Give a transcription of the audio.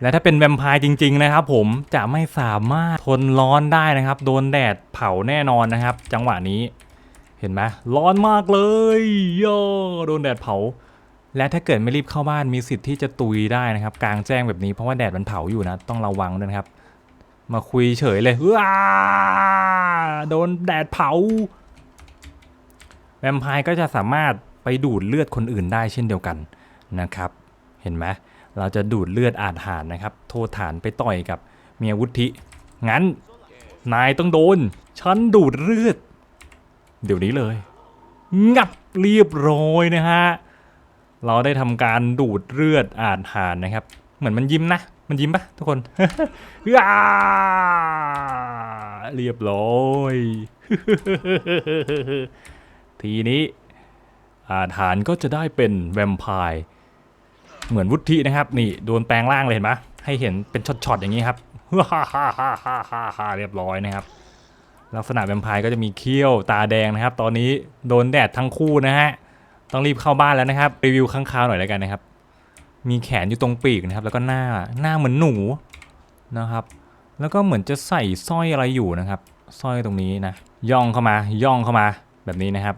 และถ้าเป็นแวมไพร์จริงๆนะครับผมจะไม่สามารถทนร้อนได้นะครับ โดนแดดเผาแน่นอนนะครับ จังหวะนี้เห็นไหมร้อนมากเลยโย่โดนแดดเผา และถ้าเกิดไม่รีบเข้าบ้านมีสิทธิ์ที่จะตุยได้นะครับ กลางแจ้งแบบนี้เพราะว่าแดดมันเผาอยู่นะต้องระวังด้วยนะครับ มาคุยเฉยเลยว้าโดนแดดเผาแวมไพร์ก็จะสามารถไปดูดเลือดคนอื่นได้เช่นเดียวกันนะครับ เห็นไหม เราจะดูดเลือดอาจหารนะครับ โทษฐานไปต่อยกับเมียวุฒิงั้นนายต้องโดน ฉันดูดเลือด เดี๋ยวนี้เลย งับเรียบร้อยนะฮะ เราได้ทำการดูดเลือดอาจหารนะครับ เหมือนมันยิ้มนะ มันยิ้มปะทุกคนเรียบร้อยทีนี้อาถานก็จะได้เป็นแวมไพร์ เหมือนวุฒินะครับนี่โดนแปลงร่างเลยเห็นไหมให้เห็นเป็นช็อตๆอย่างนี้ครับเรียบร้อยนะครับ ลักษณะแวมไพร์ก็จะมีเขี้ยวตาแดงนะครับ ตอนนี้โดนแดดทั้งคู่นะฮะต้องรีบเข้าบ้านแล้วนะครับรีวิวข้างคาวหน่อยแล้วกันนะครับ มีแขนอยู่ตรงปีกนะครับ แล้วก็หน้าหน้าเหมือนหนูนะครับ แล้วก็เหมือนจะใส่สร้อยอะไรอยู่นะครับสร้อยตรงนี้นะ ย่องเข้ามาย่องเข้ามาแบบนี้นะครับ